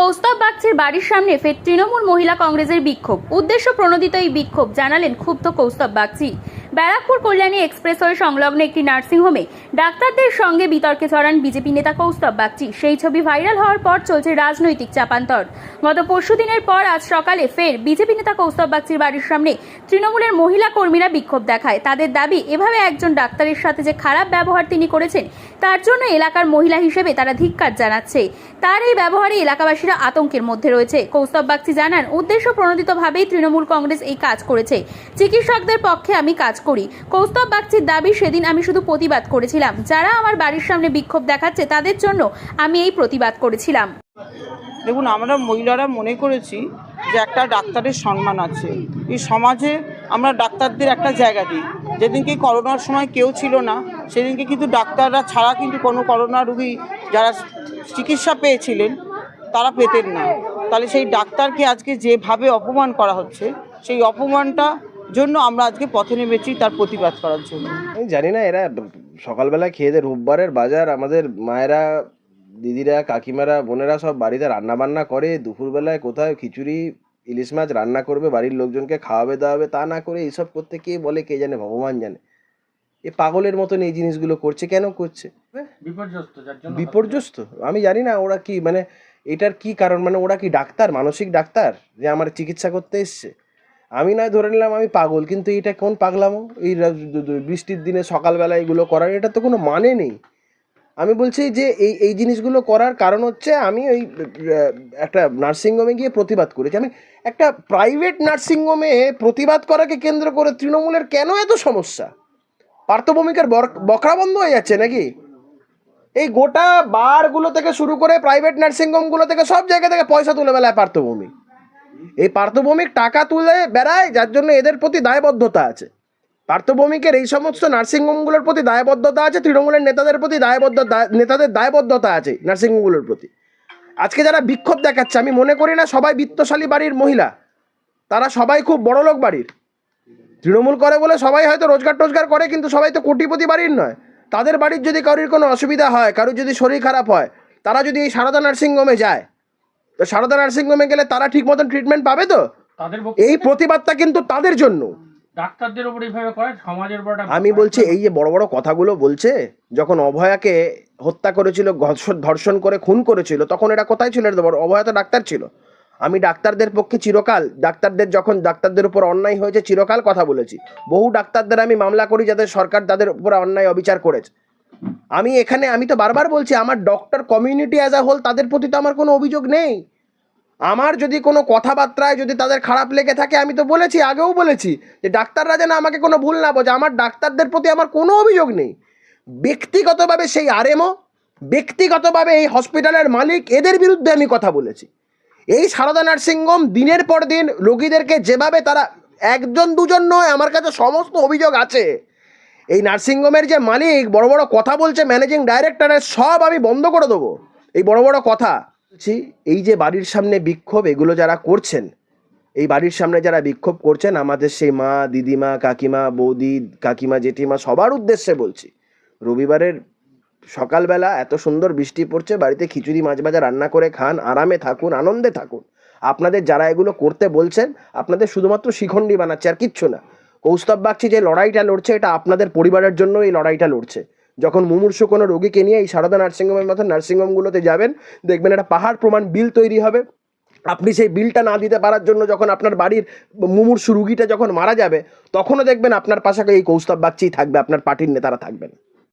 কৌস্তব বাগচির বাড়ির সামনে ফের তৃণমূল মহিলা কংগ্রেসের বিক্ষোভ। উদ্দেশ্য প্রণোদিত এই বিক্ষোভ, জানালেন ক্ষুব্ধ কৌস্তব বাগচি। ব্যারাকপুর কল্যাণী এক্সপ্রেসওয়ে সংলগ্ন একটি নার্সিংহোমে ডাক্তারদের সঙ্গে বিতর্কে জড়ান বিজেপি নেতা কৌস্তব বাগচি। সেই ছবি ভাইরাল হওয়ার পর চলছে রাজনৈতিক চাপান্তর। গত পরশু দিনের পর আজ সকালে ফের বিজেপি নেতা কৌস্তব বাগচির বাড়ির সামনে তৃণমূলের মহিলা কর্মীরা বিক্ষোভ দেখায়। তাদের দাবি, এভাবে একজন ডাক্তারের সাথে যে খারাপ ব্যবহার তিনি করেছেন, তার জন্য এলাকার মহিলা হিসেবে তারা ধিক্কার জানাচ্ছে। তার এই ব্যবহারে এলাকাবাসীরা আতঙ্কের মধ্যে রয়েছে। কৌস্তব বাগচি জানান, উদ্দেশ্য প্রণোদিতভাবেই তৃণমূল কংগ্রেস এই কাজ করেছে। চিকিৎসকদের পক্ষে আমি কাজ করি। কৌস্তব বাগচির দাবি সেদিন আমি শুধু প্রতিবাদ করেছিলাম। যারা আমার বাড়ির সামনে বিক্ষোভ দেখাচ্ছে, তাদের জন্য আমি এই প্রতিবাদ করেছিলাম। দেখুন, আমরা মহিলারা মনে করেছি যে একটা ডাক্তারের সম্মান আছে। এই সমাজে আমরা ডাক্তারদের একটা জায়গা দিই। যেদিনকে করোনার সময় কেউ ছিল না, সেদিনকে কিন্তু ডাক্তাররা ছাড়া কিন্তু কোনো করোনা রুগী যারা চিকিৎসা পেয়েছিলেন, তারা পেতেন না। তাহলে সেই ডাক্তারকে আজকে যেভাবে অপমান করা হচ্ছে, সেই অপমানটা জন্য আমরা আজকে পথে নেমেছি তার প্রতিবাদ করার জন্য। আমি জানি না এরা সকালবেলা খেয়ে দেয় রোববারের বাজার আমাদের মায়েরা দিদিরা কাকিমারা বোনেরা সব বাড়িতে রান্না বান্না করে দুপুরবেলায় কোথায় খিচুড়ি ইলিশ মাছ রান্না করবে বাড়ির লোকজনকে খাওয়াবে দাওয়াবে তা না করে এইসব করতে কে বলে কে জানে ভগবান জানে। এ পাগলের মতন এই জিনিসগুলো করছে কেন করছে? বিপর্যস্ত বিপর্যস্ত? আমি জানি না ওরা কি মানে এটার কি কারণ? মানে ওরা কি ডাক্তার মানসিক ডাক্তার যে আমার চিকিৎসা করতে এসছে? আমি নয় ধরে নিলাম আমি পাগল, কিন্তু এটা কোন পাগলামো? এই বৃষ্টির দিনে সকালবেলা এগুলো করার, এটা তো কোনো মানে নেই। আমি বলছি যে এই এই জিনিসগুলো করার কারণ হচ্ছে আমি ওই একটা নার্সিংহোমে গিয়ে প্রতিবাদ করেছি। আমি একটা প্রাইভেট নার্সিংহোমে প্রতিবাদ করাকে কেন্দ্র করে তৃণমূলের কেন এত সমস্যা? পার্থভূমিকার বকরা বন্ধ হয়ে যাচ্ছে নাকি? এই গোটা বারগুলো থেকে শুরু করে প্রাইভেট নার্সিংহোমগুলো থেকে সব জায়গা থেকে পয়সা তুলে বেলায় পার্থভূমিক এই পার্থভৌমিক টাকা তুলে বেড়ায়, যার জন্য এদের প্রতি দায়বদ্ধতা আছে। পার্থভৌমিকের এই সমস্ত নার্সিংহোমগুলোর প্রতি দায়বদ্ধতা আছে, তৃণমূলের নেতাদের প্রতি দায়বদ্ধতা, নেতাদের দায়বদ্ধতা আছে নার্সিংহোমগুলোর প্রতি। আজকে যারা বিক্ষোভ দেখাচ্ছে, আমি মনে করি না সবাই বিত্তশালী বাড়ির মহিলা। তারা সবাই খুব বড় লোক বাড়ির। তৃণমূল করে বলে সবাই হয়তো রোজগার টোজগার করে, কিন্তু সবাই তো কোটিপতি বাড়ির নয়। তাদের বাড়ির যদি কারোর কোনো অসুবিধা হয়, কারোর যদি শরীর খারাপ হয়, তারা যদি এই সারদা নার্সিংহোমে যায় তো সারদা নার্সিংহোমে গেলে তারা ঠিক মতন ট্রিটমেন্ট পাবে তো? তাদের এই প্রতিবাদটা কিন্তু তাদের জন্য। ডাক্তারদের উপর এইভাবে করে সমাজের উপর আমি বলছি এই যে বড় বড় কথাগুলো বলছে যখন অভয়াকে হত্যা করেছিল ধর্ষণ করে খুন করেছিল তখন এটা কোথায় ছিল? অভয়া তো ডাক্তার ছিল। আমি ডাক্তারদের পক্ষে চিরকাল ডাক্তারদের যখন ডাক্তারদের উপর অন্যায় হয়েছে চিরকাল কথা বলেছি। বহু ডাক্তারদের আমি মামলা করি যাদের সরকার তাদের উপর অন্যায় অবিচার করেছে। আমি এখানে, আমি তো বারবার বলছি, আমার doctor community as a whole তাদের প্রতি তো আমার কোনো অভিযোগ নেই। আমার যদি কোনো কথাবার্তায় যদি তাদের খারাপ লেগে থাকে, আমি তো বলেছি, আগেও বলেছি, যে ডাক্তাররা যেন আমাকে কোনো ভুল না বোঝে, আমার ডাক্তারদের প্রতি আমার কোনো অভিযোগ নেই। ব্যক্তিগতভাবে সেই আরএমও, ব্যক্তিগতভাবে এই হসপিটালের মালিক, এদের বিরুদ্ধে আমি কথা বলেছি। এই সারদা নার্সিংহোম দিনের পর দিন রোগীদেরকে যেভাবে তারা, একজন দুজন নয়, আমার কাছে সমস্ত অভিযোগ আছে। এই নার্সিংহোমের যে মালিক, বড় বড় কথা বলছে ম্যানেজিং ডাইরেক্টরের সব আমি বন্ধ করে দেবো। এই বড় বড় কথা। বলছি এই যে বাড়ির সামনে বিক্ষোভ, এগুলো যারা করছেন, এই বাড়ির সামনে যারা বিক্ষোভ করছেন, আমাদের সেই মা, দিদিমা, কাকিমা, বৌদি, কাকিমা, জেঠিমা, সবার উদ্দেশ্যে বলছি, রবিবারের সকালবেলা এত সুন্দর বৃষ্টি পড়ছে, বাড়িতে খিচুড়ি, মাছ ভাজা, রান্না করে খান, আরামে থাকুন, আনন্দে থাকুন। আপনাদের যারা এগুলো করতে বলছেন, আপনাদের শুধুমাত্র শিখণ্ডি বানাচ্ছে আর কিচ্ছু না। কৌস্তব বাগচি যে লড়াইটা লড়ছে, এটা আপনাদের পরিবারের জন্য এই লড়াইটা লড়ছে। যখন মুমূর্ষু কোনো রোগীকে নিয়ে এই সারদা নার্সিংহোমের মতো নার্সিংহোমগুলোতে যাবেন, দেখবেন একটা পাহাড় প্রমাণ বিল তৈরি হবে। আপনি সেই বিলটা না দিতে পারার জন্য যখন আপনার বাড়ির মুমূর্ষু রুগীটা যখন মারা যাবে, তখনও দেখবেন আপনার পাশাপাশি এই কৌস্তব বাগচিই থাকবে, আপনার পার্টির নেতারা থাকবেন।